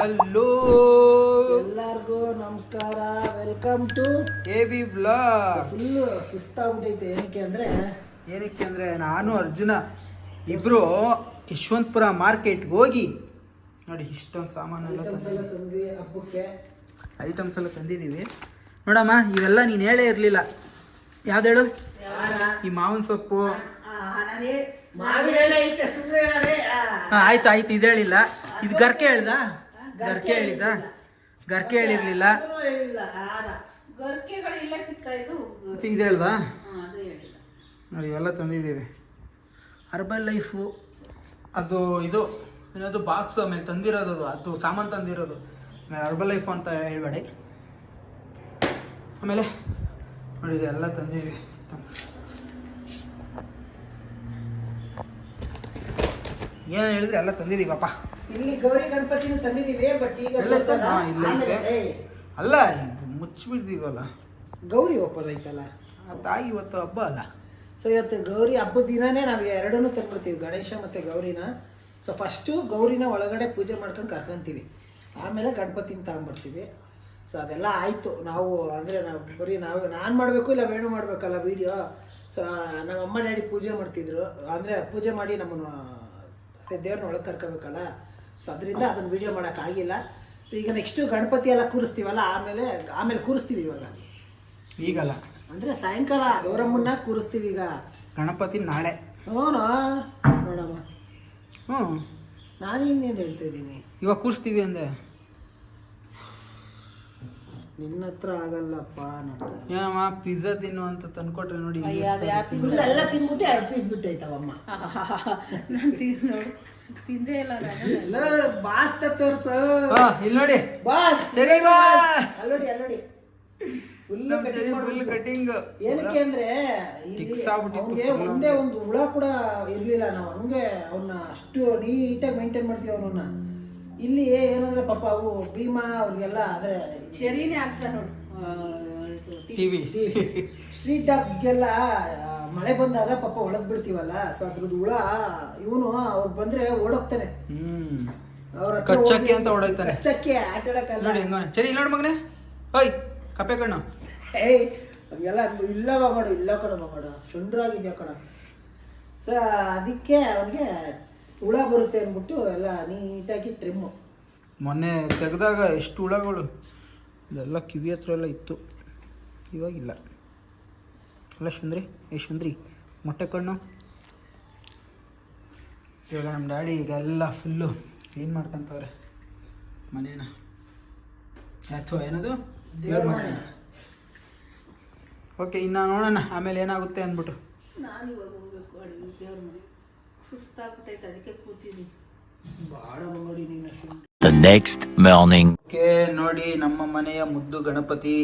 Hello. ಎಲ್ಲರಿಗೂ ನಮಸ್ಕಾರ. Welcome to A B blog full ಸುಸ್ತಾಗ್ಬಿಟ್ಟೈತೆ ಏನಕ್ಕೆ ಅಂದ್ರೆ? ಏನಕ್ಕೆ ಅಂದ್ರೆ ನಾನು ಅರ್ಜುನ ಇಬ್ರು ಯಶವಂತಪುರ ಮಾರ್ಕೆಟ್ಗೆ ಹೋಗಿ ನೋಡಿ ಇಷ್ಟೊಂದು ಸಾಮಾನೆಲ್ಲ ತಂದ್ವಿ ಹಬ್ಬಕ್ಕೆ. ಐಟಮ್ಸ್ ಎಲ್ಲ ತಂದಿದ್ದೀವಿ. ನೋಡಮ್ಮ ಇವೆಲ್ಲ ನೀನು ಹೇಳೇ ಇರಲಿಲ್ಲ. ಯಾವ್ದು ಹೇಳು? ಈ ಮಾವಿನ ಸೊಪ್ಪು. ಆಯ್ತು ಆಯ್ತು ಇದು ಹೇಳಿಲ್ಲ. ಇದು ಗರ್ಕೆ ಹೇಳ್ದ? ಗರ್ಕೆ ಹೇಳಿದ್ದ? ಗರ್ಕೆ ಹೇಳಿರ್ಲಿಲ್ಲ? ಏನೂ ಹೇಳಿಲ್ಲ ಗರ್ಕೆಗಳು ಇಲ್ಲೇ ಸಿಗ್ತಾ ಮತ್ತೆ ಇದು ಹೇಳ್ದ? ನೋಡಿ ಇವೆಲ್ಲ ತಂದಿದ್ದೀವಿ. ಅರ್ಬಲ್ ಲೈಫು ಅದು ಇದು ಏನದು ಬಾಕ್ಸ್ ಆಮೇಲೆ ತಂದಿರೋದು ಅದು ಅದು ಸಾಮಾನು ತಂದಿರೋದು. ಆಮೇಲೆ ಅರ್ಬಲ್ ಲೈಫ್ ಅಂತ ಹೇಳ್ಬೇಡಿ. ಆಮೇಲೆ ನೋಡಿ ಇದೆಲ್ಲ ತಂದಿದ್ದೀವಿ. ಏನು ಹೇಳಿದ್ರೆ? ಎಲ್ಲ ತಂದಿದ್ದೀವಪ್ಪ. ಇಲ್ಲಿ ಗೌರಿ ಗಣಪತಿನ ತಂದಿದೀವಿ ಬಟ್ ಈಗ. ಹಾ, ಇಲ್ಲ ಐತೆ. ಅಲ್ಲ ಇದು ಮುಚ್ಚಿಬಿಡ್ತೀವಲ್ಲ. ಗೌರಿ ಒಪ್ಪೋದೈತಲ್ಲ ಆ ತಾಯಿ ಇವತ್ತು ಹಬ್ಬ ಅಲ್ಲ. ಸೊ ಇವತ್ತು ಗೌರಿ ಹಬ್ಬದ ದಿನನೇ ನಾವು ಎರಡನ್ನೂ ತಂದ್ಬಿಡ್ತೀವಿ ಗಣೇಶ ಮತ್ತು ಗೌರಿನ. ಸೊ ಫಸ್ಟು ಗೌರಿನ ಒಳಗಡೆ ಪೂಜೆ ಮಾಡ್ಕೊಂಡು ಕರ್ಕೊಂತೀವಿ. ಆಮೇಲೆ ಗಣಪತಿನ ತಗೊಂಬರ್ತೀವಿ ಸೊ ಅದೆಲ್ಲ ಆಯಿತು. ನಾವು ಅಂದರೆ ನಾವು ಬರೀ ನಾವು ನಾನು ಮಾಡಬೇಕು ಇಲ್ಲ ವೇಣು ಮಾಡಬೇಕಲ್ಲ ವೀಡಿಯೋ ಸೊ ನಮ್ಮ ಅಮ್ಮ ಡ್ಯಾಡಿ ಪೂಜೆ ಮಾಡ್ತಿದ್ರು. ಅಂದರೆ ಪೂಜೆ ಮಾಡಿ ನಮ್ಮನ್ನು ದೇವ್ರನ್ನ ಒಳಗೆ ಕರ್ಕೋಬೇಕಲ್ಲ? ಸೊ ಅದರಿಂದ ಅದನ್ನು ವೀಡಿಯೋ ಮಾಡೋಕ್ಕಾಗಿಲ್ಲ ಈಗ ನೆಕ್ಸ್ಟು ಗಣಪತಿ ಎಲ್ಲ ಕೂರಿಸ್ತೀವಲ್ಲ ಆಮೇಲೆ ಆಮೇಲೆ ಕೂರಿಸ್ತೀವಿ ಇವಾಗ. ಈಗಲ್ಲ. ಅಂದರೆ ಸಾಯಂಕಾಲ ಗೌರಮ್ಮನ್ನ ಕೂರಿಸ್ತೀವಿ ಈಗ. ಗಣಪತಿ ನಾಳೆ. ಹ್ಞೂ ನೋಡಮ್ಮ. ಹ್ಞೂ ನಾನು ಇನ್ನೇನು ಹೇಳ್ತಾ ಇದ್ದೀನಿ? ಇವಾಗ ಕೂರಿಸ್ತೀವಿ ಅಂದೆ. ನಿನ್ನ ಹತ್ರ ಆಗಲ್ಲಪ್ಪ ನನಗೆ ಏನಮ್ಮ ಪಿಜ್ಜಾ ತಿನ್ನು ಅಂತ ತಂದ್ಕೊಟ್ರೆ ನೋಡಿ ಅಯ್ಯ ಅದು ಯಾರು ಫುಲ್ ಎಲ್ಲ ತಿಂದ್ಬಿಟ್ಟು ಎರಡು ಪೀಸ್ ಬಿಟ್ಟೈತವಮ್ಮ ನಾನು ತಿಂದು ನೋಡು. ತಿಂದೇ ಇಲ್ಲ ನಾನು. ಎಲ್ಲ ಬಾಸ್ತ ತೋರ್ಸು. ಹಾ ಇಲ್ಲಿ ನೋಡಿ. ಬಾಸ್ ಸರಿ ಬಾ. ಅಲ್ಲೋಡಿ ಅಲ್ಲೋಡಿ. ಫುಲ್ ಫುಲ್ ಕಟಿಂಗ್ ಏನಕ್ಕೆ ಅಂದ್ರೆ ಇಲ್ಲಿ Tics ಆಗ್ಬಿಟ್ಟಿತ್ತು ಅವ್ನಿಗೆ full. ಒಂದೇ ಒಂದು ಹುಳ ಕೂಡ ಇರ್ಲಿಲ್ಲ ನಾವು. ಹಂಗೆ ಅವನ್ನ ಅಷ್ಟು ನೀಟಾಗಿ ಮೈಂಟೈನ್ ಮಾಡ್ತೀವಿ ಅವನನ್ನ. ಇಲ್ಲಿ ಏನಂದ್ರೆ ಪಾಪ ಅವು ಭೀಮಾ ಅವ್ರಿಗೆಲ್ಲ ಅಂದ್ರೆ ಚೆರಿನೇ ಆಗ್ತಾ ನೋಡಿ. ಟಿವಿ ಸ್ಟ್ರೀಟ್ ಡಾಗ್ಸ್ಗೆಲ್ಲ ಮಳೆ ಬಂದಾಗ ಪಾಪ ಒಳಗ್ ಬಿಡ್ತೀವಲ್ಲ ಸೊ ಅದ್ರದ್ದು ಹುಳ ಇವನು ಅವ್ರು ಬಂದ್ರೆ ಓಡೋಗ್ತಾನೆ. ಹ್ಮ್. ಅವ್ರ ಕಚ್ಚಕ್ಕೆ ಅಂತ ಓಡೋಗ್ತಾನೆ. ಕಚ್ಚಕ್ಕೆ ಆಟ ಆಡಕ್ಕಲ್ಲ. ನೋಡಿ ಹೆಂಗ ಸರಿ ಇಲ್ಲಿ ನೋಡಿ ಮಗನೇ. ಹೋಯ್ ಕಪ್ಪೆ ಕಣ್ಣು. ಏಯ್ ಅವೆಲ್ಲ ಇಲ್ಲ ಮಗಡು ಇಲ್ಲ ಕಣ ಮಗಡು ಶುಂಡ್ರಾಗಿದ್ಯಾ ಕಣ. ಸೊ ಅದಕ್ಕೆ ಅವನಿಗೆ ಹುಳ ಬರುತ್ತೆ ಅಂದ್ಬಿಟ್ಟು ಎಲ್ಲ ನೀಟಾಗಿ ಟ್ರಿಮ್ಮು ಮೊನ್ನೆ ತೆಗೆದಾಗ ಎಷ್ಟು ಹುಳಗಳು? ಇದೆಲ್ಲ ಕಿವಿ ಹತ್ರ ಎಲ್ಲ ಇತ್ತು. ಇವಾಗಿಲ್ಲ. ಅಲ್ಲ ಶುಂದ್ರಿ ಏ ಶುಂದ್ರಿ ಮೊಟ್ಟೆ ಕಣ್ಣು. ಇವಾಗ ನಮ್ಮ ಡ್ಯಾಡಿ ಈಗ ಎಲ್ಲ ಫುಲ್ಲು ಕ್ಲೀನ್ ಮಾಡ್ಕೊಂತವ್ರೆ. ಮನೇನ? ಅಥವಾ ಏನದು? ದೇವ್ರ ಮನೇನ ಓಕೆ ಇನ್ನು ನೋಡೋಣ. ಆಮೇಲೆ ಏನಾಗುತ್ತೆ ಅಂದ್ಬಿಟ್ಟು. ನಾನು ಇವಾಗ ಹೋಗ್ಬೇಕು ದೇವ್ರ ಮನೆ ಸುಸ್ತಾಗ್ಬಿಟ್ಟೈತೆ ಅದಕ್ಕೆ ಕೂತಿದ್ದೀನಿ. ಬಾಳ ನೋಡಿ ನೀನು ಶುಂಠಿ next morning. ಓಕೆ ನೋಡಿ ನಮ್ಮ ಮನೆಯ ಮುದ್ದು ಗಣಪತಿ.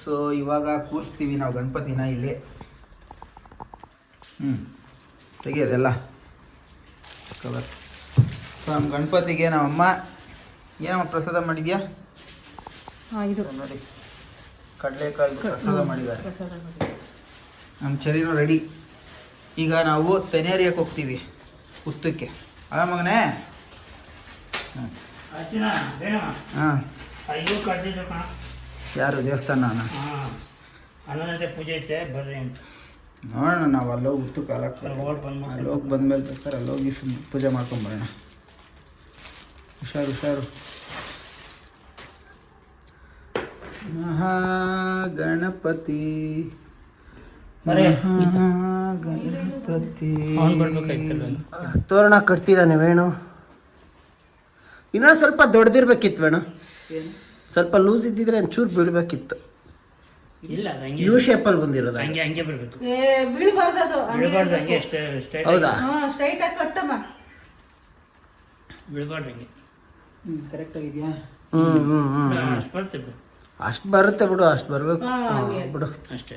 ಸೊ ಇವಾಗ ಕೂರಿಸ್ತೀವಿ ನಾವು ಗಣಪತಿನ ಇಲ್ಲಿ. ಹ್ಞೂ ತೆಗಿಯೋದೆಲ್ಲ ಕವರ್ ಸೊ ನಮ್ಮ ಗಣಪತಿಗೆ ನಮ್ಮಮ್ಮ ಏನಮ್ಮ ಪ್ರಸಾದ ಮಾಡಿದ್ಯಾ? ಇದು. ನೋಡಿ ಕಡಲೆಕಾಯಿ ಪ್ರಸಾದ ಮಾಡಿದ್ದಾರೆ. ನಮ್ಮ ಚರಿನೂ ರೆಡಿ ಈಗ ನಾವು ತೆನೇರಿಯಕ್ಕೆ ಹೋಗ್ತೀವಿ. ಉತ್ತಕ್ಕೆ ಅಲ್ಲ ಮಗನೇ ಹಾಂ ಅಯ್ಯೋ ಕರ್ದಿದ್ರು ಕಣ ಯಾರು ದೇವಸ್ಥಾನ ಹಾಂ ಹನ್ನೊಂದನೇ ಪೂಜೆ ಐತೆ ಬರ್ರಿ ಅಂತ ನೋಡೋಣ ನಾವು ಅಲ್ಲೋಗಿ ಉತ್ತು ಕಾಲ ಅಲ್ಲಿ ಓಡ್ ಬಂದು ಅಲ್ಲಿ ಹೋಗಿ ಬಂದ್ಮೇಲೆ ಬೇಕಾದ್ರೆ ಅಲ್ಲೋಗಿ ಸುಮ್ಮನೆ ಪೂಜೆ ಮಾಡ್ಕೊಂಬರೋಣ ಹುಷಾರು ಹುಷಾರು ಮಹಾ ಗಣಪತಿ. ತೋರಣ ಕಟ್ತಿದ್ದಾನೆ ವೇಣು. ಇನ್ನೂ ಸ್ವಲ್ಪ ದೊಡ್ಡದಿರ್ಬೇಕಿತ್ತು ವೇಣು? ಸ್ವಲ್ಪ ಲೂಸ್ ಇದ್ದಿದ್ರೆ ಒಂಚೂರು ಬೀಳ್ಬೇಕಿತ್ತು. ಯು ಬಂದಿರೋದು. ಹಂಗೆ ಹಂಗೆ ಬಿಡಬೇಕು ಏ ಬೀಳ್ಬಾರ್ದು ಅದು. ಬಿಡಬಾರ್ದು ಹಂಗೆ ಅಷ್ಟೇ ಸ್ಟ್ರೈಟ್ ಹೌದಾ? ಹ್ಞೂ ಸ್ಟ್ರೈಟ್ ಆಗಿ ಕಟ್ಟಮ್ಮ. ಬಿಡಬಾರ್ದು ಹಂಗೆ. ಹ್ಞೂ ಕರೆಕ್ಟ್ ಆಗಿದೆಯಾ? ಹ್ಮ್ ಹ್ಮ್ ಹ್ಮ್ ಅಷ್ಟು ಬಿಡು. ಬರುತ್ತೆ ಬಿಡು ಅಷ್ಟು ಬರ್ಬೇಕು. ಹಂಗೆ. ಬಿಡು. ಅಷ್ಟೇ.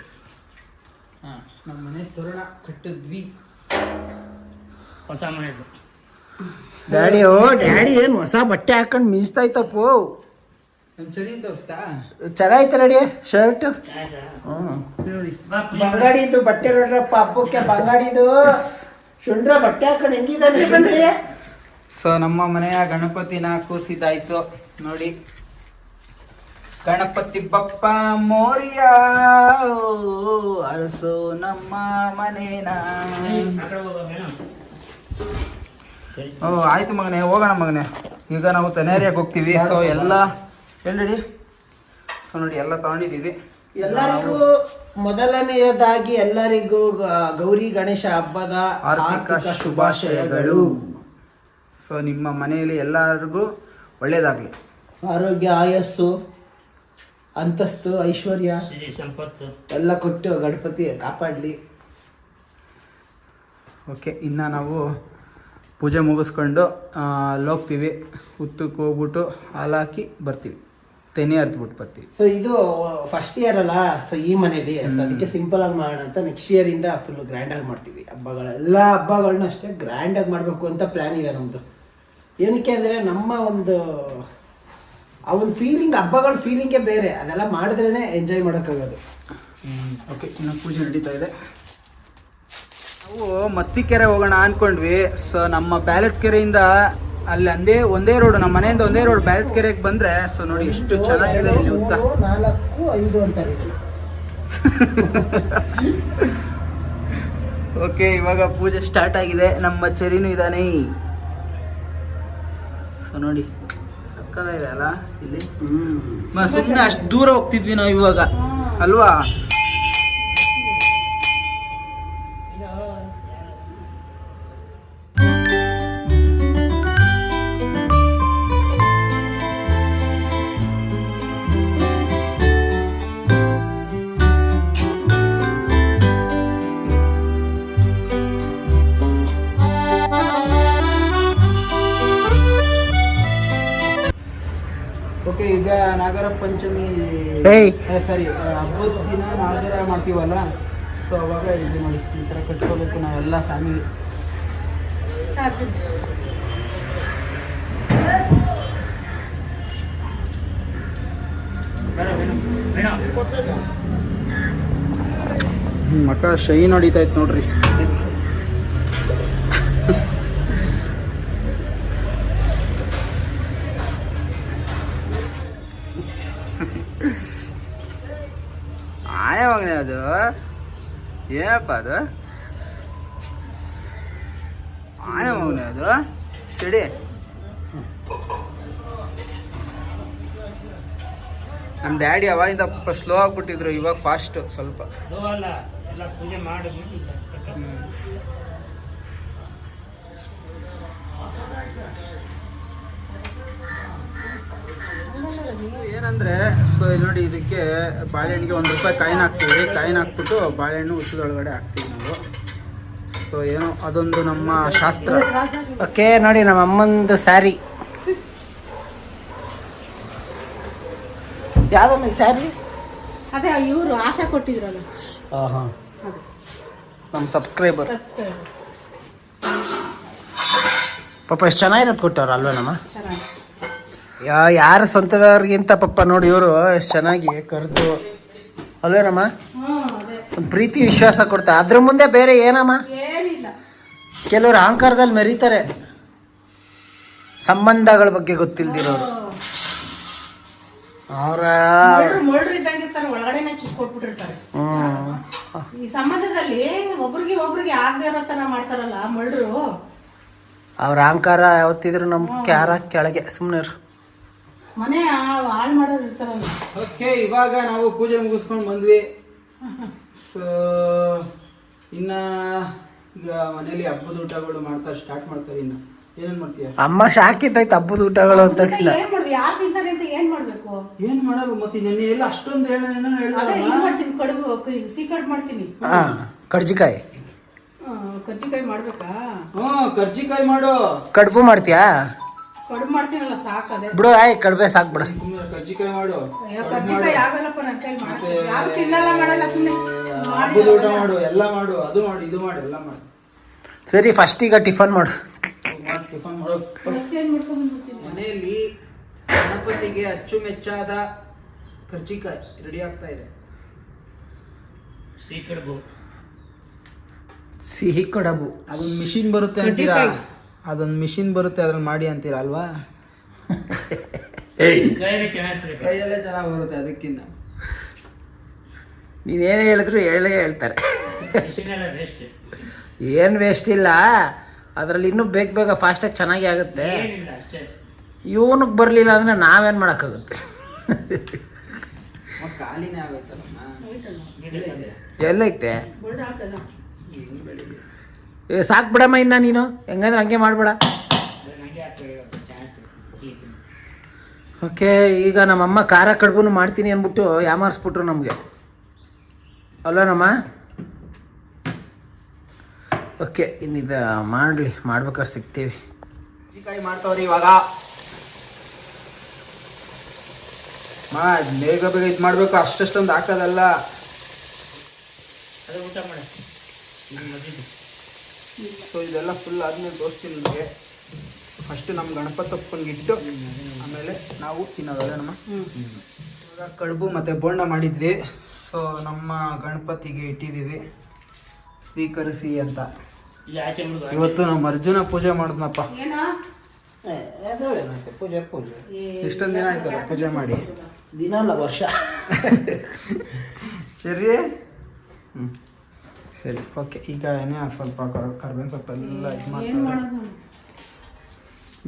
ಹಾಂ. ನಮ್ಮ ಮನೆ ತೋರಣ ಕಟ್ಟಿದ್ವಿ. ಹೊಸ ಮನೆದು. ಡ್ಯಾಡಿ ಓ ಡ್ಯಾಡಿ ಏನು ಹೊಸ ಬಟ್ಟೆ ಹಾಕೊಂಡು ಮೀಸ್ತಾ ಇತ್ತಪ್ಪು ಸರಿ ತೋರಿಸ್ತಾ? ಚೆನ್ನಾಗಿತ್ತು ರೆಡಿ ಶರ್ಟ್? ಬಂಗಾಡಿ ನೋಡಿ. ಬಂಗಾಡಿದು ಬಟ್ಟೆ ನೋಡ್ರಪ್ಪ ಹಬ್ಬಕ್ಕೆ ಬಂಗಾಡಿದು. ಶುಂಡ್ರ ಬಟ್ಟೆ ಹಾಕೊಂಡು ಹೆಂಗಿದ್ದಾನೆ ಸೊ ನಮ್ಮ ಮನೆಯ ಗಣಪತಿನ ಕೂಸಿದಾಯ್ತು ನೋಡಿ. ಗಣಪತಿ ಬಪ್ಪ ಮೋರ್ಯ ಅರಸೋ ನಮ್ಮ ಮನೇನ. ಓ ಆಯ್ತು ಮಗನೇ ಹೋಗೋಣ ಮಗನೇ. ಈಗ ನಾವು ತನೇರಿಯಾಗ ಹೋಗ್ತೀವಿ. ಸೊ ಎಲ್ಲ ಎಲ್ಲಿ ಸೊ ನೋಡಿ ಎಲ್ಲ ತಗೊಂಡಿದ್ದೀವಿ. ಎಲ್ಲರಿಗೂ ಮೊದಲನೆಯದಾಗಿ ಎಲ್ಲರಿಗೂ ಗೌರಿ ಗಣೇಶ ಹಬ್ಬದ ಆರ್ಥಿಕ ಶುಭಾಶಯಗಳು. ಸೊ ನಿಮ್ಮ ಮನೆಯಲ್ಲಿ ಎಲ್ಲರಿಗೂ ಒಳ್ಳೇದಾಗಲಿ. ಆರೋಗ್ಯ ಆಯಸ್ಸು. ಅಂತಸ್ತು ಐಶ್ವರ್ಯ ಸಂಪತ್ತು. ಎಲ್ಲ ಕೊಟ್ಟು ಗಣಪತಿ ಕಾಪಾಡಲಿ. ಓಕೆ ಇನ್ನು ನಾವು ಪೂಜೆ ಮುಗಿಸ್ಕೊಂಡು ಅಲ್ಲೋಗ್ತೀವಿ. ಅಲ್ಲಿ ಹೋಗ್ತೀವಿ ಹುತ್ತಕ್ಕೆ ಹೋಗ್ಬಿಟ್ಟು ಹಾಲಾಕಿ ಹಾಕಿ ಬರ್ತೀವಿ. ತೆನೆ ಹರಿದ್ಬಿಟ್ಟು ಬರ್ತೀವಿ. ಸೊ ಇದು ಫಸ್ಟ್ ಇಯರ್ ಅಲ್ಲ? ಸೊ ಈ ಮನೇಲಿ ಅದಕ್ಕೆ ಸಿಂಪಲ್ ಆಗಿ ಮಾಡೋಣ ಅಂತ ನೆಕ್ಸ್ಟ್ ಇಯರ್ ಇಂದ ಫುಲ್ ಗ್ರ್ಯಾಂಡ್ ಆಗಿ ಮಾಡ್ತೀವಿ. ಹಬ್ಬಗಳ ಎಲ್ಲ ಹಬ್ಬಗಳನ್ನ ಅಷ್ಟೇ ಗ್ರ್ಯಾಂಡ್ ಆಗಿ ಮಾಡಬೇಕು ಅಂತ ಪ್ಲಾನ್ ಇದೆ ನಮ್ಮದು ಏನಕ್ಕೆ ಅಂದರೆ ನಮ್ಮ ಒಂದು ಆ ಒಂದು ಫೀಲಿಂಗ್ ಹಬ್ಬಗಳ ಫೀಲಿಂಗೇ ಬೇರೆ. ಅದೆಲ್ಲ ಮಾಡಿದ್ರೇನೆ ಎಂಜಾಯ್ ಮಾಡೋಕ್ಕಾಗೋದು. ಓಕೆ ಇನ್ನು ಪೂಜೆ ನಡೀತಾ ಇದೆ. ನಾವು ಮತ್ತಿಕೆರೆ ಹೋಗೋಣ ಅನ್ಕೊಂಡ್ವಿ. ಸೊ ನಮ್ಮ ಬ್ಯಾಲತ್ಕೆರೆಯಿಂದ ಅಲ್ಲಿ ಅಂದೇ ಒಂದೇ ರೋಡ್ ನಮ್ಮ ಮನೆಯಿಂದ ಒಂದೇ ರೋಡ್ ಬ್ಯಾಲತ್ಕೆರೆಗೆ ಬಂದ್ರೆ ಸೊ ನೋಡಿ ಎಷ್ಟು ಚೆನ್ನಾಗಿದೆ ಇಲ್ಲಿ ಮೂರು, ನಾಲ್ಕು ಐದು ಅಂತ. ಓಕೆ ಇವಾಗ ಪೂಜೆ ಸ್ಟಾರ್ಟ್ ಆಗಿದೆ. ನಮ್ಮ ಚೆರಿನೂ ಇದ್ದಾನೆ ಸೊ ನೋಡಿ. ಸಕ್ಕದಾಗಿದೆ ಅಲ್ಲ ಇಲ್ಲಿ? ಸುಮ್ಮನೆ ಅಷ್ಟು ದೂರ ಹೋಗ್ತಿದ್ವಿ ನಾವು ಇವಾಗ. ಅಲ್ವಾ? ಪಂಚಮಿ. ಏಯ್. ಸಾರಿ. ಹಬ್ಬದ ದಿನ ನಾಗರ ಮಾಡ್ತೀವಲ್ಲ? ಸೊ ಅವಾಗ ಇದು ಮಾಡಿ. ಈ ಥರ ಕಟ್ಕೋಬೇಕು ನಾವೆಲ್ಲ ಫ್ಯಾಮಿಲಿ ಮಕ್ಕ ಶೈನ್ ಹೊಡಿತಾ ಇತ್ತು ನೋಡ್ರಿ. ಏನಪ್ಪ ಅದು? ಆನೆ ಮಗನೇ ಅದು? ಚಡಿ ನಮ್ಮ ಡ್ಯಾಡಿ ಅವಾಗಿಂದ ಸ್ಲೋ ಆಗ್ಬಿಟ್ಟಿದ್ರು ಇವಾಗ ಫಾಸ್ಟ್ ಸ್ವಲ್ಪ. ಏನಂದ್ರೆ ಸೊ ಇಲ್ಲಿ ನೋಡಿ ಇದಕ್ಕೆ ಬಾಳೆಹಣ್ಣಿಗೆ ಒಂದು ರೂಪಾಯಿ ಕಾಯಿನ ಹಾಕ್ತೀವಿ. ಕಾಯಿನ ಹಾಕ್ಬಿಟ್ಟು ಬಾಳೆಹಣ್ಣು ಉಸಿದೊಳಗಡೆ ಹಾಕ್ತೀವಿ ನಾವು. ಸೊ ಏನೋ ಅದೊಂದು ನಮ್ಮ ಶಾಸ್ತ್ರ. ಓಕೆ ನೋಡಿ ನಮ್ಮ ಅಮ್ಮಂದು ಸ್ಯಾರಿ. ಯಾವ್ದಮ್ಮ ಸ್ಯಾರಿ? ಅದೇ ಇವರು ಆಶಾ ಕೊಟ್ಟಿದ್ರಲ್ಲ. ಹಾಂ ನಮ್ಮ ಸಬ್ಸ್ಕ್ರೈಬರ್. ಸಬ್ಸ್ಕ್ರೈಬ್ ಪಾಪ ಎಷ್ಟು ಚೆನ್ನಾಗಿರೋದು ಕೊಟ್ಟವ್ರು ಅಲ್ವಾ ನಮ್ಮ ಚೆನ್ನಾಗಿ ಯಾ ಯಾರ ಸ್ವಂತದವ್ರಿಗಿಂತ ಪಪ್ಪ ನೋಡಿ ಇವರು ಎಷ್ಟು ಚೆನ್ನಾಗಿ ಕರೆದು. ಅಲ್ವೇನಮ್ಮ ಒಂದು ಪ್ರೀತಿ ವಿಶ್ವಾಸ ಕೊಡ್ತಾ. ಅದ್ರ ಮುಂದೆ ಬೇರೆ ಏನಮ್ಮ? ಕೆಲವರು ಅಹಂಕಾರದಲ್ಲಿ ಮೆರೀತಾರೆ. ಸಂಬಂಧಗಳ ಬಗ್ಗೆ ಗೊತ್ತಿಲ್ದಿರೋರು. ಅವರ ಮೊಳ್ರು ಮೊಳ್ರು ಇದ್ದಂಗೆ ಇರ್ತಾರೆ ಒಳಗಡೆನೆ ಹ್ಞೂ ಈ ಸಂಬಂಧದಲ್ಲಿ ಒಬ್ರಿಗೆ ಒಬ್ರಿಗೆ ಆಗದೆ ಇರೋ ತರ ಮಾಡ್ತಾರಲ್ಲ ಮಳ್ರು ಅವ್ರ ಅಹಂಕಾರ ಯಾವತ್ತಿದ್ರು ನಮ್ಮ ಕ್ಯಾರ ಕೆಳಗೆ ಸುಮ್ಮನೆ ಮನೆ ಹಾಳು ಮಾಡೋರು ಇರ್ತಾರಲ್ಲ. ಓಕೆ ಇವಾಗ ನಾವು ಪೂಜೆ ಮುಗಿಸ್ಕೊಂಡು ಬಂದ್ವಿ. ಸೊ ಇನ್ನ ಈಗ ಮನೇಲಿ ಹಬ್ಬದ ಊಟಗಳು ಮಾಡ್ತಾ ಸ್ಟಾರ್ಟ್ ಮಾಡ್ತಾರೆ ಇನ್ನ. ಏನೇನ್ ಮಾಡ್ತೀಯ? ಅಮ್ಮ ಶಾಕ್ ಇದ್ದೈತೆ ಹಬ್ಬದ ಊಟಗಳು ಅಂದ ತಕ್ಷಣ. ಏನ್ ಮಾಡ್ಬೇಕು? ಯಾರು ತಿಂತಾರೆ ಅಂತ ಏನ್ ಮಾಡ್ಬೇಕು? ಏನ್ ಮಾಡೋರು ಮತ್ತೆ ನೆನ್ನೆ ಎಲ್ಲ ಅಷ್ಟೊಂದು ಹೇಳ ಏನೋ ಅದೇ? ಇದು ಮಾಡ್ತೀನಿ ಕಡುಬು ಕ- ಸೀಕರ್ಡ್ ಮಾಡ್ತೀನಿ. ಹಾಂ ಕಡ್ಜಿಕಾಯಿ. ಆ, ಕಜ್ಜಿಕಾಯಿ ಮಾಡ್ಬೇಕಾ? ಹ್ಞೂ ಕರ್ಜಿಕಾಯಿ ಮಾಡು. ಕಡುಬು ಮಾಡ್ತೀಯಾ? ಕಡುಬು ಮಾಡ್ತೀನಲ್ಲ ಸಾಕದೆ ಬಿಡು ಆಯ್ ಕಡುಬೆ ಸಾಕು ಬಿಡು. ಸುಮ್ಮನೆ ಮಾಡು. ಆಗಲ್ಲಪ್ಪ ನನ್ನ ಕೈ ಮಾಡಕ್ಕೆ ಯಾರು ತಿನ್ನಲ್ಲ ಮಾಡಲ್ಲ ಸುಮ್ಮನೆ ಹಬ್ಬದ ಊಟ ಮಾಡು ಎಲ್ಲ ಮಾಡು ಅದು ಮಾಡು ಇದು ಮಾಡು ಎಲ್ಲ ಮಾಡು. ಸರಿ ಫಸ್ಟ್ ಈಗ ಟಿಫನ್ ಮಾಡು. ಮಾಡು, ಟಿಫನ್ ಮಾಡು. ಚೇಂಜ್ ಮಾಡ್ಕೊಂಡ್ ಬಂದ್ಬಿಡ್ತೀನಿ? ಮನೆಯಲ್ಲಿ ಗಣಪತಿಗೆ ಅಚ್ಚುಮೆಚ್ಚಾದ ಕರ್ಜಿಕಾಯಿ ರೆಡಿ ಆಗ್ತಾ ಇದೆ. ಸೀಕಡ್ಬು ಸಿಹಿ ಕಡಬು. ಅದೊಂದು ಮಿಷಿನ್ ಬರುತ್ತೆ ಅಂತೀರಾ? ಅದೊಂದು ಮಿಷಿನ್ ಬರುತ್ತೆ ಅದ್ರಲ್ಲಿ ಮಾಡಿ ಅಂತೀರಲ್ವಾ ಕೈಯಲ್ಲಿ ಚೆನ್ನಾಗಿ ಬರುತ್ತೆ ಅದಕ್ಕಿಂತ ನೀವೇನೇ ಹೇಳಿದ್ರು ಹೇಳೇ ಹೇಳ್ತಾರೆ. ಏನು ವೇಸ್ಟ್ ಇಲ್ಲ. ಅದರಲ್ಲಿ ಇನ್ನೂ ಬೇಗ ಬೇಗ ಫಾಸ್ಟಾಗಿ ಚೆನ್ನಾಗಿ ಆಗುತ್ತೆ. ಏನಿಲ್ಲ ಅಷ್ಟೇ. ಇವನಿಗೆ ಬರಲಿಲ್ಲ ಅಂದರೆ ನಾವೇನು ಮಾಡೋಕ್ಕಾಗುತ್ತೆ? ಮತ್ತೆ ಖಾಲಿನೇ ಏ ಸಾಕು ಬಿಡಮ್ಮ ಇನ್ನ ನೀನು. ಹೆಂಗಂದ್ರೆ ಹಂಗೆ ಮಾಡಬೇಡ. ನನಗೆ ಆಗ್ತದೆ ಚಾನ್ಸ್ ಓಕೆ ಈಗ ನಮ್ಮಮ್ಮ ಖಾರ ಕಡುಬು ಮಾಡ್ತೀನಿ ಅಂದ್ಬಿಟ್ಟು ಯಾಮಾರಿಸ್ಬಿಟ್ರು ನಮಗೆ. ಅಲ್ಲೋನಮ್ಮ ಓಕೆ ಇನ್ನಿದು ಮಾಡಲಿ ಮಾಡ್ಬೇಕಾದ್ರೆ ಸಿಗ್ತೀವಿ. ಮಾಡ್ತಾವ್ರಿ ಇವಾಗ. ಮಾ ಬೇಗ ಬೇಗ ಇದು ಮಾಡಬೇಕು ಅಷ್ಟಷ್ಟೊಂದು ಹಾಕೋದಲ್ಲ. ಅದೇ ಊಟ ಮಾಡಿ. ಸೊ ಇದೆಲ್ಲ ಫುಲ್ ಆದ್ಮೇಲೆ ತೋರಿಸ್ತೀನಿ ನಿಮಗೆ ಫಸ್ಟ್ ನಮ್ಮ ಗಣಪತಪ್ಪನಿಗೆ ಇಟ್ಟು ಆಮೇಲೆ ನಾವು ತಿನ್ನೋದಲ್ಲ ನಮ್ಮ ಇವಾಗ ಕಡುಬು ಮತ್ತು ಬೋಂಡ ಮಾಡಿದ್ವಿ. ಸೊ ನಮ್ಮ ಗಣಪತಿಗೆ ಇಟ್ಟಿದ್ದೀವಿ ಸ್ವೀಕರಿಸಿ ಅಂತ. ಇವತ್ತು ನಮ್ಮ ಅರ್ಜುನ ಪೂಜೆ ಮಾಡಿದ್ನಪ್ಪ. ಏನೋ? ಪೂಜೆ ಪೂಜೆ. ಎಷ್ಟೊಂದು ದಿನ ಆಯ್ತಲ್ಲ ಪೂಜೆ ಮಾಡಿ? ದಿನ ಅಲ್ಲ ವರ್ಷ. ಸರಿ. ಹ್ಞೂ ಸರಿ. ಓಕೆ ಈಗ ಏನೇ ಸ್ವಲ್ಪ ಕರ್ ಕರ್ಬೇವಿನ ಸೊಪ್ಪು ಎಲ್ಲ ಇದು ಏನ್ ಮಾಡ್ತಾರೆ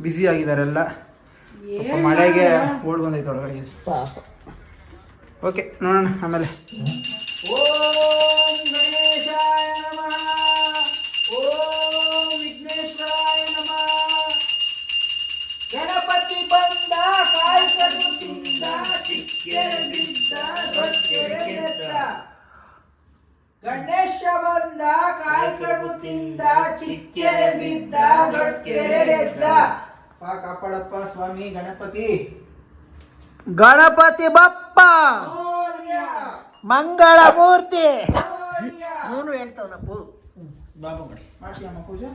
ಬ್ಯುಸಿ ಆಗಿದಾರೆಲ್ಲ ಪಾಪ ಮಳೆಗೆ ಓಡ್ ಬಂದೈತೆ ಒಳಗಡೆ. ಓಕೆ ನೋಡೋಣ ಆಮೇಲೆ. ತಿಂದ ಚಿಕ್ಕೆರೆ ಬಿದ್ದ ಎದ್ದ ಪಾ ಕಾಪಾಡಪ್ಪ ಸ್ವಾಮಿ ಗಣಪತಿ. ಗಣಪತಿ ಬಪ್ಪ. ಮೌರ್ಯ ಮಂಗಳ ಮೂರ್ತಿ. ಅವನು ಹೇಳ್ತಾವನಪ್ಪು ಬಾಬು ಮಾಡಿ ಮಾಡ್ತೀಯಮ್ಮ ಪೂಜೆ?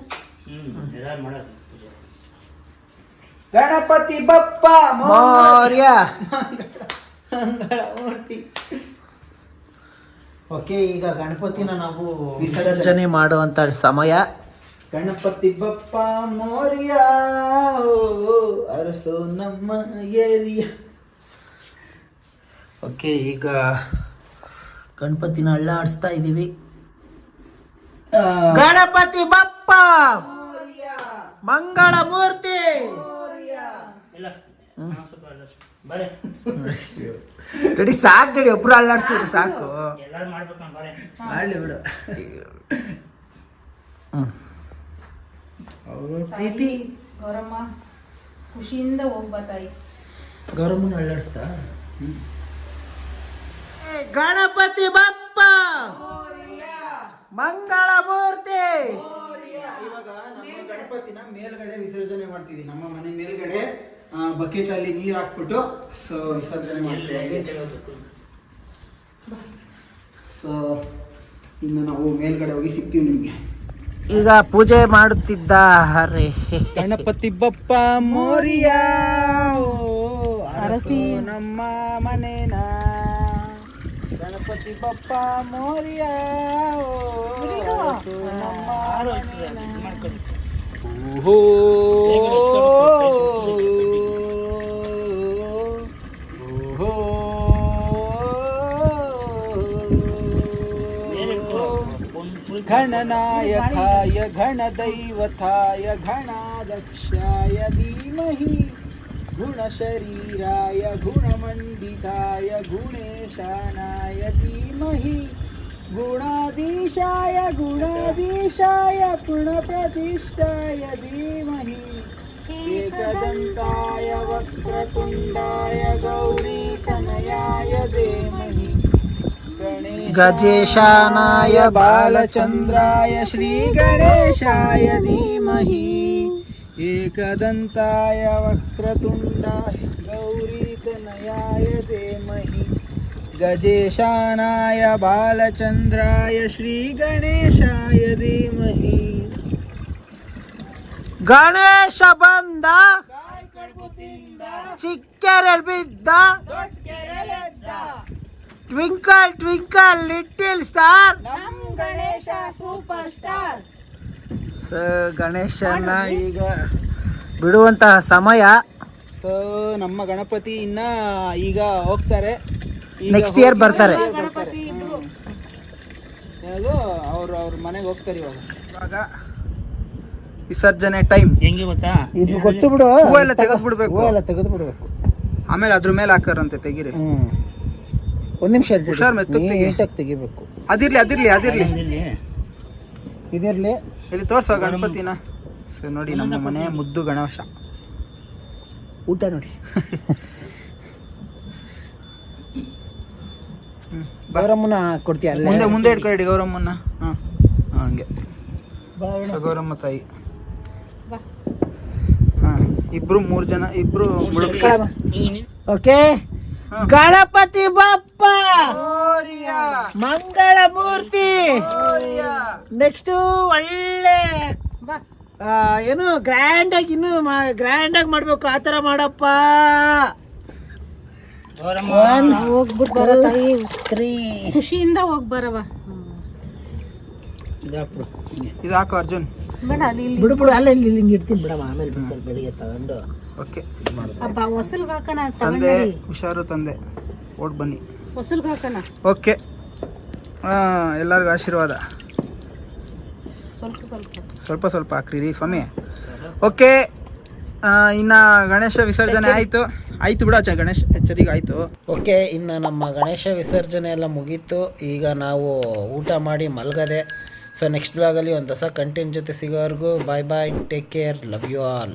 ಗಣಪತಿ ಬಪ್ಪ ಮೌರ್ಯ. ಮಂಗಳ ಮೂರ್ತಿ. ಓಕೆ ಈಗ ಗಣಪತಿನ ನಾವು ವಿಸರ್ಜನೆ ಮಾಡುವಂತ ಸಮಯ. ಗಣಪತಿ ಬಪ್ಪ ಮೋರ್ಯ ಅರಸೋ ಅರಸು ನಮ್ಮ ಏರಿಯ. ಓಕೆ ಈಗ ಗಣಪತಿನ ಅಳ್ಳಾಡಿಸ್ತಾ ಇದೀವಿ ಗಣಪತಿ ಬಪ್ಪ! ಮಂಗಳ ಮೂರ್ತಿ ರೆಡಿ ಸಾಕು ಗಡಿ ಒಬ್ರು ಅಲ್ಲಾಡ್ಸಿದ್ರೆ ಸಾಕು. ಎಲ್ಲರೂ ಮಾಡ್ಬೇಕು ನಾವು ಬರೇ. ಮಾಡ್ಲಿ ಬಿಡು. ಪ್ರೀತಿ. ಗೌರಮ್ಮ ಖುಷಿಯಿಂದ ಹೋಗ್ಬಾ ತಾಯಿ. ಗೌರಮ್ಮನ ಅಳ್ಳಾಡಿಸ್ತಾ ಗಣಪತಿ ಬಪ್ಪ! ಮಂಗಳ ಮೂರ್ತಿ! ಇವಾಗ ನಮ್ಮ ಗಣಪತಿನ ಮೇಲ್ಗಡೆ ವಿಸರ್ಜನೆ ಮಾಡ್ತೀವಿ. ನಮ್ಮ ಮನೆ ಮೇಲ್ಗಡೆ. ಬಕೆಟ್ ಅಲ್ಲಿ ನೀರ್ ಹಾಕ್ಬಿಟ್ಟು ಸೊ ವಿಸರ್ಜನೆ ಮಾಡ್ತೀವಿ ಸೊ ಇನ್ನು ನಾವು ಮೇಲ್ಗಡೆ ಹೋಗಿ ಸಿಗ್ತೀವಿ ನಿಮ್ಗೆ. ಈಗ ಪೂಜೆ ಮಾಡುತ್ತಿದ್ದ ಮಾಡುತ್ತಿದ್ದಾರೆ ಗಣಪತಿ ಬಪ್ಪ ಮೋರಿಯ ಅರಸಿ ನಮ್ಮ ಮನೇನ. ಗಣಪತಿ ಬಪ್ಪ ಮೋರಿಯ ನಮ್ಮ ಓಹೋ घणाय खाय घणदैवताय घणादक्षाय धीमहि गुणशरीराय गुणमण्डिताय गुणेशानाय धीमहि गुणाधीशाय गुणाधीशाय गुणप्रतिष्ठाय धीमहि एकदन्ताय वक्रतुण्डाय गौरीतनयाय धीमहि गजेशानाय बालचन्द्राय श्रीगणेशाय धीमहि एकदन्ताय वक्रतुण्डाय गौरीतनयाय धीमहि गजेशानाय बालचन्द्राय श्रीगणेशाय धीमहि ಗಣೇಶ ಬಂದ ಚಿಕ್ಕೆರೆಲ್ ಬಿದ್ದ twinkle twinkle little star Ganesha super star so ಗಣೇಶನ ಈಗ ಬಿಡುವಂತಹ ಸಮಯ. ಸೊ ನಮ್ಮ ಗಣಪತಿ ಇನ್ನ ಈಗ ಹೋಗ್ತಾರೆ. ನೆಕ್ಸ್ಟ್ ಇಯರ್ ಬರ್ತಾರೆ. ಅವ್ರು ಅವ್ರ ಮನೆಗೆ ಹೋಗ್ತಾರೆ ಇವಾಗ. ಇವಾಗ ವಿಸರ್ಜನೆ ಟೈಮ್ ಹೆಂಗೆ ಗೊತ್ತಾ? ಇದು ಗೊತ್ತು ಬಿಡು. ಹೂವೆಲ್ಲ ತೆಗೆದು ಬಿಡ್ಬೇಕು ಹೂವೆಲ್ಲ ಎಲ್ಲ ತೆಗೆದು ಬಿಡ್ಬೇಕು ಆಮೇಲೆ ಅದ್ರ ಮೇಲೆ ಹಾಕಾರಂತೆ ತೆಗೀರಿ. ಒಂದ್ ನಿಮಿಷ ಹುಷಾರ್ ಮೆತ್ತಗ್. ನೀಟಾಗಿ ತೆಗಿಬೇಕು. ಅದಿರ್ಲಿ ಅದಿರ್ಲಿ ಅದಿರ್ಲಿ. ಇದಿರ್ಲಿ. ಇಲ್ಲಿ ತೋರ್ಸೋ ಗಣಪತಿನ. ಸೊ ನೋಡಿ ನಮ್ಮ ಮನೆ ಮುದ್ದು ಗಣೇಶ. ಊಟ ನೋಡಿ. ಗೌರಮ್ಮನ ಕೊಡ್ತೀಯ ಅಲ್ಲೇ? ಮುಂದೆ ಮುಂದೆ ಇಟ್ಕೊಳ್ಳಿ ಗೌರಮ್ಮನ ಹಾ ಹಾ, ಹಂಗೆ. ಬಾ ಗೌರಮ್ಮ ತಾಯಿ. ಬಾ. ಹಾ ಇಬ್ರು ಮೂರ್ ಜನ ಇಬ್ರು ಓಕೆ. ಗಣಪತಿ ಬಪ್ಪ! ಮಂಗಳ ಮೂರ್ತಿ. ನೆಕ್ಸ್ಟ್ ಒಳ್ಳೆ ಏನು ಗ್ರ್ಯಾಂಡ್ ಆಗಿ ಇನ್ನು ಗ್ರ್ಯಾಂಡ್ ಆಗಿ ಮಾಡ್ಬೇಕು ಆ ತರ ಮಾಡಪ್ಪ. ಹೋಗ್ಬಿಟ್ ಬರ ತಾಯಿ. ಖುಷಿಯಿಂದ ಹೋಗ್ ಬರವ ಇದಾಕು ಹಿಂಗೆ. ಇದು ಹಾಕು ಅರ್ಜುನ್. ಬೇಡ ಅಲ್ಲಿ ಇಲ್ಲಿ ಬಿಡು ಬಿಡು ಅಲ್ಲ ಇಲ್ಲಿ ಹಿಂಗೆ ಇಡ್ತೀನಿ ಬಿಡಮ್ಮ ಆಮೇಲೆ ಬೆಳಿಗ್ಗೆ ತಗೊಂಡು. ಓಕೆ. ಹಬ್ಬ ಹೊಸಲ್ಗೆ ಹಾಕಣ ತಂದೆ ಹುಷಾರು ತಂದೆ. ಓಟ್ ಬನ್ನಿ. ಹೊಸಲ್ಗೆ ಹಾಕಣ ಓಕೆ. ಎಲ್ಲರಿಗೂ ಆಶೀರ್ವಾದ. ಸ್ವಲ್ಪ ಸ್ವಲ್ಪ. ಸ್ವಲ್ಪ ಸ್ವಲ್ಪ ಹಾಕ್ರಿ ರೀ ಸ್ವಾಮಿ. ಓಕೆ. ಇನ್ನು ಗಣೇಶ ವಿಸರ್ಜನೆ ಆಯಿತು. ಆಯಿತು ಬಿಡ ಗಣೇಶ ಎಚ್ಚರಿಗೆ ಆಯಿತು. ಓಕೆ ಇನ್ನು ನಮ್ಮ ಗಣೇಶ ವಿಸರ್ಜನೆ ಎಲ್ಲ ಮುಗೀತು. ಈಗ ನಾವು ಊಟ ಮಾಡಿ ಮಲಗದೆ. ಸೊ ನೆಕ್ಸ್ಟ್ ಬ್ಲಾಗಲ್ಲಿ ಒಂದು ಹೊಸ ಕಂಟೆಂಟ್ ಜೊತೆ ಸಿಗೋವರೆಗೂ. Bye bye take care love you all